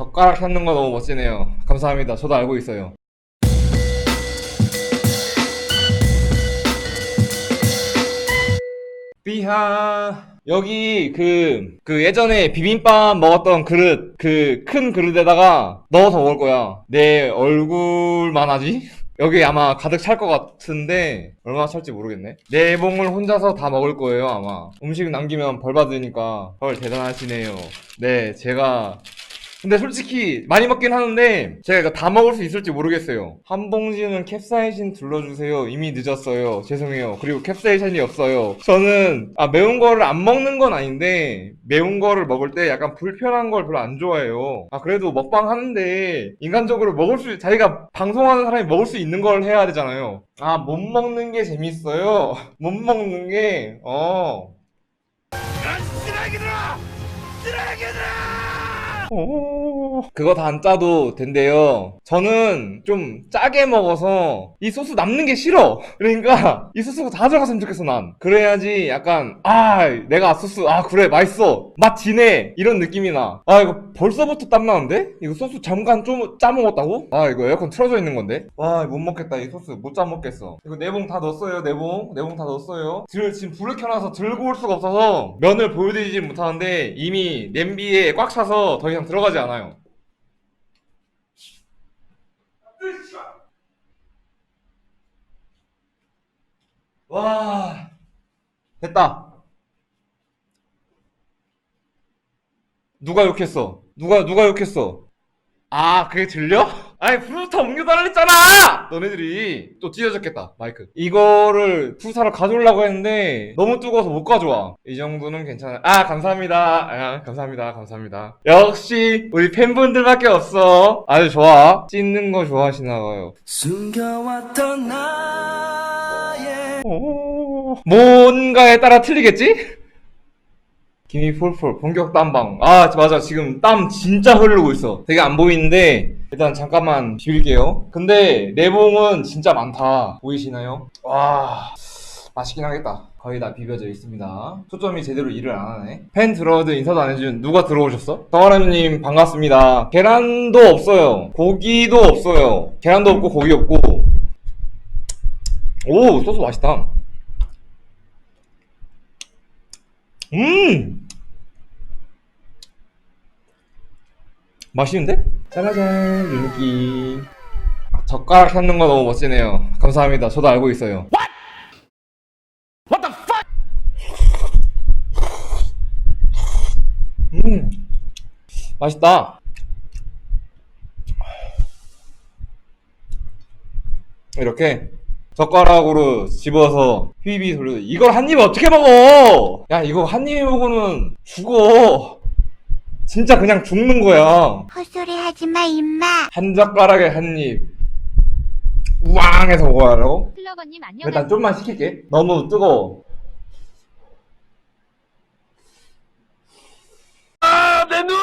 젓가락 찾는 거 너무 멋지네요. 감사합니다. 저도 알고 있어요. 삐하 여기 그, 그 예전에 비빔밥 먹었던 그릇 그 큰 그릇에다가 넣어서 먹을 거야 내 얼굴만 하지? 여기 아마 가득 찰 것 같은데 얼마나 찰지 모르겠네 내 봉을 혼자서 다 먹을 거예요 아마 음식 남기면 벌 받으니까 헐 대단하시네요 네 제가 근데 솔직히 많이 먹긴 하는데 제가 이거 다 먹을 수 있을지 모르겠어요. 한 봉지는 캡사이신 둘러주세요. 이미 늦었어요. 죄송해요. 그리고 캡사이신이 없어요. 저는 아 매운 거를 안 먹는 건 아닌데 매운 거를 먹을 때 약간 불편한 걸 별로 안 좋아해요. 아 그래도 먹방 하는데 인간적으로 먹을 수 자기가 방송하는 사람이 먹을 수 있는 걸 해야 되잖아요. 아 못 먹는 게 재밌어요. 못 먹는 게 어. 오, 그거 다 안 짜도 된대요. 저는 좀 짜게 먹어서 이 소스 남는 게 싫어. 그러니까 이 소스가 다 들어갔으면 좋겠어, 난. 그래야지 약간, 아, 내가 소스, 아, 그래, 맛있어. 맛 지네. 이런 느낌이 나. 아, 이거 벌써부터 땀 나는데? 이거 소스 잠깐 좀 짜 먹었다고? 아, 이거 에어컨 틀어져 있는 건데? 와, 못 먹겠다. 이 소스 못 짜 먹겠어. 이거 내봉 다 넣었어요, 내봉. 내봉 다 넣었어요. 들, 지금 불을 켜놔서 들고 올 수가 없어서 면을 보여드리지 못하는데 이미 냄비에 꽉 차서 더 이상 들어가지 않아요. 와, 됐다. 누가 욕했어? 누가, 누가 욕했어? 아, 그게 들려? 아니, 푸스타 옮겨달라 했잖아! 너네들이. 또 찢어졌겠다, 마이크. 이거를 푸스타를 가져오려고 했는데, 너무 뜨거워서 못 가져와. 이 정도는 괜찮아. 아, 감사합니다. 아, 감사합니다. 감사합니다. 역시, 우리 팬분들밖에 없어. 아주 좋아. 찢는 거 좋아하시나봐요. 숨겨왔던 나의 오, 뭔가에 따라 틀리겠지? 김이 폴폴 본격 땀방 아 맞아 지금 땀 진짜 흐르고 있어 되게 안 보이는데 일단 잠깐만 비빌게요. 근데 내봉은 진짜 많다. 보이시나요? 와 맛있긴 하겠다. 거의 다 비벼져 있습니다. 초점이 제대로 일을 안 하네. 팬 들어오든 인사도 안 해준 누가 들어오셨어? 정아람님 반갑습니다. 계란도 없어요. 고기도 없어요. 계란도 없고 고기 없고. 오 소스 맛있다. 음! 맛있는데? 짜라잔, 윤기. 아, 젓가락 찾는 거 너무 멋지네요. 감사합니다. 저도 알고 있어요. 음, 맛있다. 이렇게 젓가락으로 집어서 휘비 돌려 이걸 한 입에 어떻게 먹어 야 이거 한 입에 먹으면 죽어 진짜 그냥 죽는 거야 헛소리 하지 마, 임마. 한 젓가락에 한 입 우왕 해서 먹어야라고? 플러버님 안녕하세요. 일단 좀만 시킬게 너무 뜨거워 아 내 눈!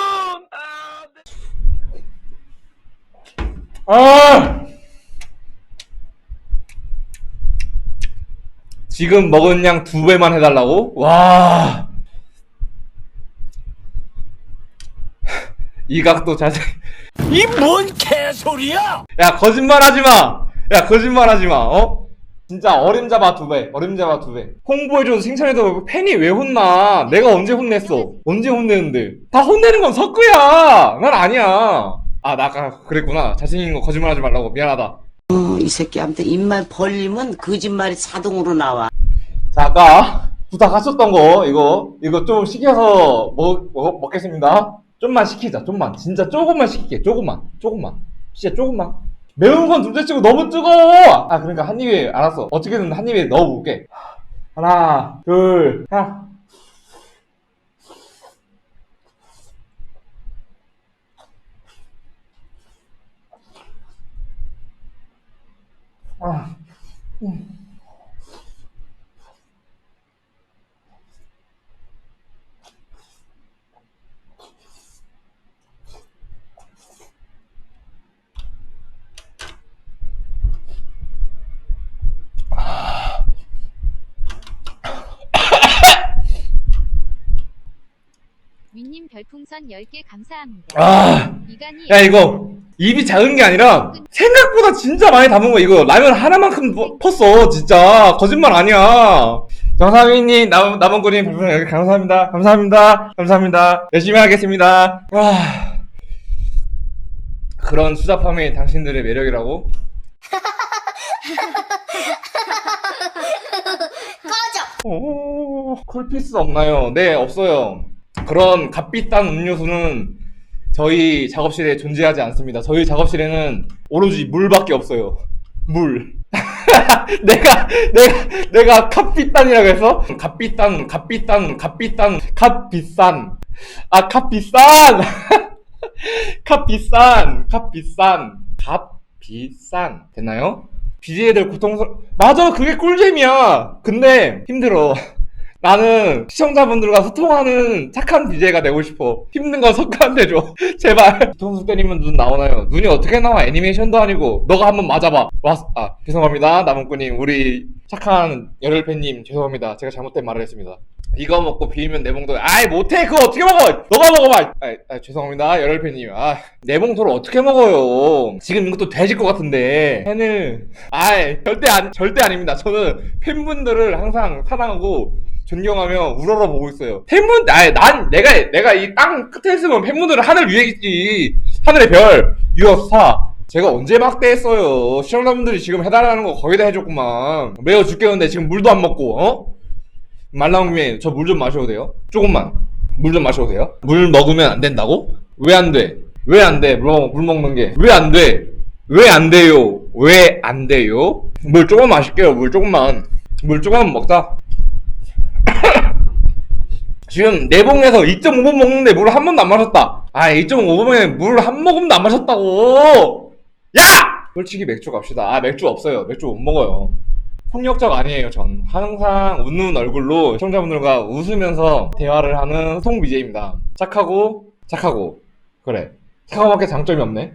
아! 지금 먹은 양 두 배만 해달라고? 와. 이 각도 자세. 이 뭔 개소리야! 야, 거짓말 하지 마! 야, 거짓말 하지 마, 어? 진짜 어림 잡아 두 배, 어림 잡아 두 배. 홍보해줘도 칭찬해도 팬이 왜 혼나? 내가 언제 혼냈어? 언제 혼내는데? 다 혼내는 건 석구야! 난 아니야. 아, 나 아까 그랬구나. 잘생긴 거 거짓말 하지 말라고. 미안하다. 어, 이 새끼한테 입만 벌리면 거짓말이 자동으로 나와. 자, 아까 부탁하셨던 거, 이거, 이거 좀 시켜서 먹, 먹, 먹겠습니다. 좀만 시키자, 좀만. 진짜 조금만 시킬게, 조금만. 조금만. 진짜 조금만. 매운 건 둘째치고 너무 뜨거워! 아, 그러니까 한 입에, 알았어. 어떻게든 한 입에 넣어볼게. 하나, 둘, 하나. 아, 윈님 별풍선 별풍선 10개 감사합니다. 아, 이간이 야 이거 입이 작은 게 아니라 생각보다 진짜 많이 담은 거. 이거 라면 하나만큼 퍼- 펐어 진짜. 거짓말 아니야. 정상민님 남 남원군님 별풍선 여기 감사합니다. 감사합니다. 감사합니다. 열심히 하겠습니다. 와. 그런 수잡함이 당신들의 매력이라고? 오, 쿨피스 없나요? 네, 없어요. 그런 값비싼 음료수는 저희 작업실에 존재하지 않습니다. 저희 작업실에는 오로지 물밖에 없어요. 물. 내가, 내가, 내가 값비싼이라고 해서? 값비싼, 값비싼, 값비싼, 값비싼. 아, 값비싼! 값비싼, 값비싼, 값비싼. 됐나요? BJ들 고통스러, 맞아, 그게 꿀잼이야. 근데 힘들어. 나는 시청자분들과 소통하는 착한 BJ가 되고 싶어. 힘든 건 석가한테 줘. 제발. 뒤통수 때리면 눈 나오나요? 눈이 어떻게 나와? 애니메이션도 아니고. 너가 한번 맞아봐. 왔, 아, 죄송합니다. 나문꾸님. 우리 착한 열혈팬님. 죄송합니다. 제가 잘못된 말을 했습니다. 이거 먹고 비비면 내봉도 아이 못해 그거 어떻게 먹어 너가 먹어봐 아, 아 죄송합니다 열혈팬님 아 내봉도를 어떻게 먹어요 지금 이것도 돼질 것 같은데 팬을 아이 절대 안 절대 아닙니다 저는 팬분들을 항상 사랑하고 존경하며 우러러 보고 있어요 팬분 아이 난 내가 내가 이 땅 끝에 있으면 팬분들은 하늘 위에 있지 하늘의 별 유어스타 제가 언제 막대했어요 시청자분들이 지금 해달라는 거 거의 다 해줬구만 매워 죽겠는데 지금 물도 안 먹고 어? 말 나온 김에 저 물 좀 마셔도 돼요? 조금만. 물 좀 마셔도 돼요? 물 먹으면 안 된다고? 왜 안 돼? 왜 안 돼? 물, 먹- 물 먹는 게. 왜 안 돼? 왜 안 돼요? 왜 안 돼요? 물 조금 마실게요. 물 조금만. 물 조금만 먹자. 지금 내봉에서 2.5분 먹는데 물 한 번도 안 마셨다. 아, 2.5분에 물 한 모금도 안 마셨다고! 야! 솔직히 맥주 갑시다. 아, 맥주 없어요. 맥주 못 먹어요. 폭력적 아니에요, 전. 항상 웃는 얼굴로 시청자분들과 웃으면서 대화를 하는 송 BJ입니다. 착하고, 착하고. 그래. 착하고밖에 장점이 없네.